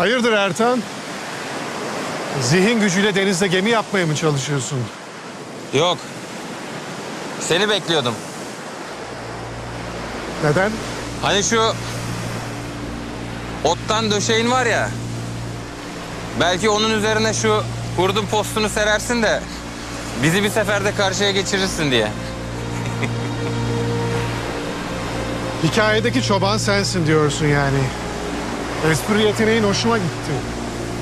Hayırdır Ertan? Zihin gücüyle denizde gemi yapmaya mı çalışıyorsun? Yok. Seni bekliyordum. Neden? Hani şu ottan döşeğin var ya. Belki onun üzerine şu kurdun postunu serersin de bizi bir seferde karşıya geçirirsin diye. Hikayedeki çoban sensin diyorsun yani. Espri yeteneğin hoşuma gitti.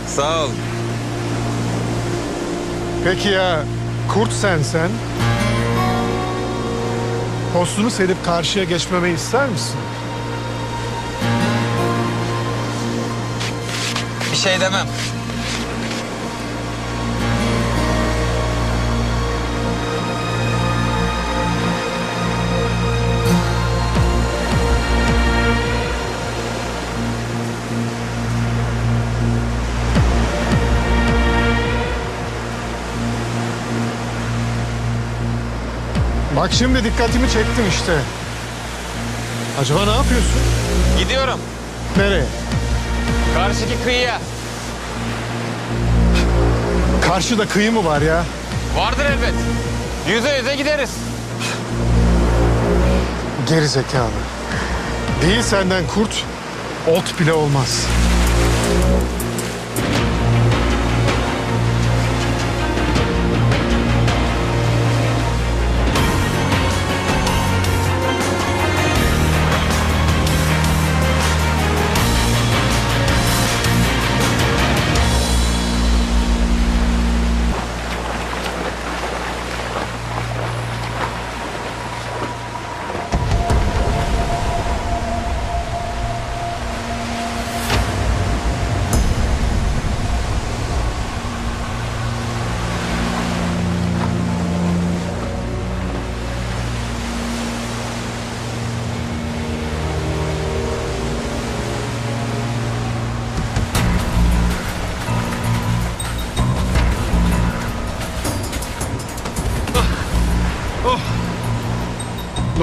Sağ ol. Peki ya kurt sensen? Postunu serip karşıya geçmemi ister misin? Bir şey demem. Bak şimdi dikkatimi çektin işte. Acaba ne yapıyorsun? Gidiyorum. Nereye? Karşıki kıyıya. Karşıda kıyı mı var ya? Vardır elbet. Yüze yüze gideriz. Geri zekalı. Değil senden kurt, ot bile olmaz.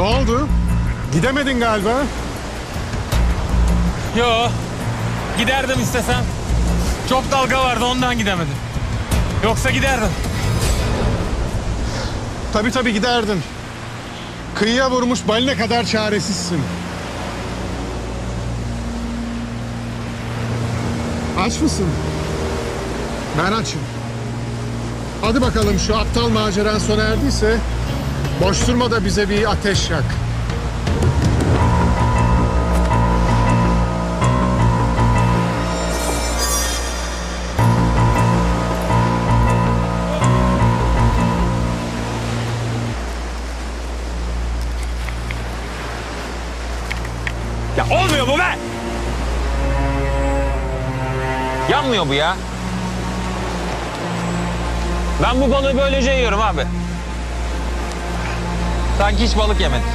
Oldu? Gidemedin galiba. Yo. Giderdim istesem. Çok dalga vardı ondan gidemedim. Yoksa giderdim. Tabii tabii giderdin. Kıyıya vurmuş baline kadar çaresizsin. Aç mısın? Ben açım. Hadi bakalım şu aptal maceran sona erdiyse boş durma da bize bir ateş yak. Ya olmuyor bu be! Yanmıyor bu ya. Ben bu balığı böylece yiyorum abi. Sanki hiç balık yemedik.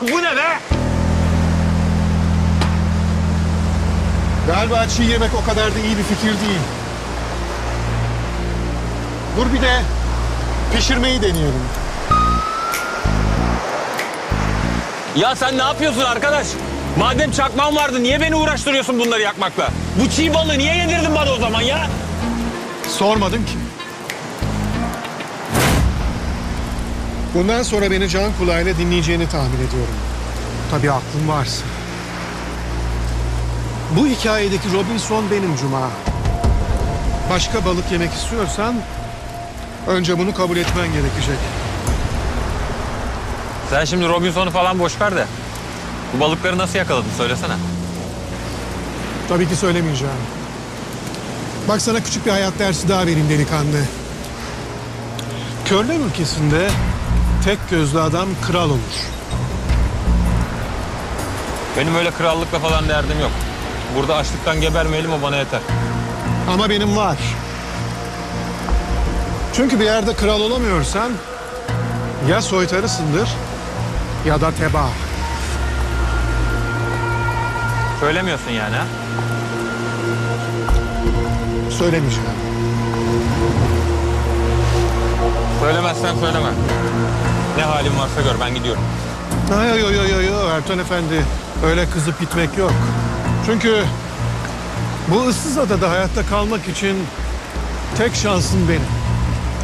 bu ne be? Galiba çiğ yemek o kadar da iyi bir fikir değil. Dur bir de pişirmeyi deneyelim. Ya sen ne yapıyorsun arkadaş? Madem çakmağın vardı niye beni uğraştırıyorsun bunları yakmakla? Bu çiğ balığı niye yedirdin bana o zaman ya? Sormadım ki. Bundan sonra beni can kulağıyla dinleyeceğini tahmin ediyorum. Tabii aklın varsa. Bu hikayedeki Robinson benim Cuma. Başka balık yemek istiyorsan önce bunu kabul etmen gerekecek. Sen şimdi Robinson'u falan boş ver de. Bu balıkları nasıl yakaladın söylesene. Tabii ki söylemeyeceğim. Bak sana küçük bir hayat dersi daha vereyim delikanlı. Körler ülkesinde tek gözlü adam kral olur. Benim öyle krallıkla falan derdim yok. Burada açlıktan gebermeyelim o bana yeter. Ama benim var. Çünkü bir yerde kral olamıyorsan ya soytarısındır ya da tebaa. Söylemiyorsun yani ha? Söylemeyeceğim. Söylemezsen söyleme. Ne halin varsa gör ben gidiyorum. Ay ay ay ay ay Ertan Efendi. Öyle kızıp gitmek yok. Çünkü bu ıssız adada hayatta kalmak için tek şansın benim.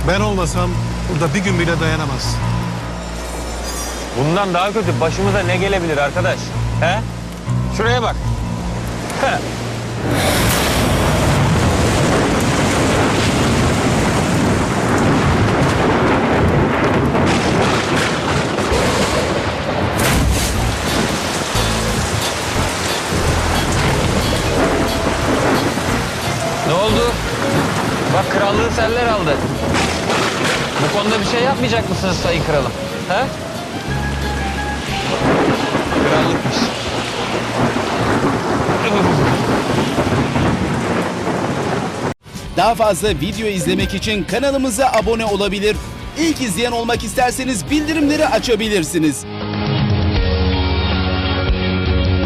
Ben olmasam burada bir gün bile dayanamazsın. Bundan daha kötü başımıza ne gelebilir arkadaş? He? Şuraya bak. He. Ne oldu? Bak krallığı seller aldı. Bu konuda bir şey yapmayacak mısınız sayın kralım? He? Krallıkmış. Daha fazla video izlemek için kanalımıza abone olabilir. İlk izleyen olmak isterseniz bildirimleri açabilirsiniz.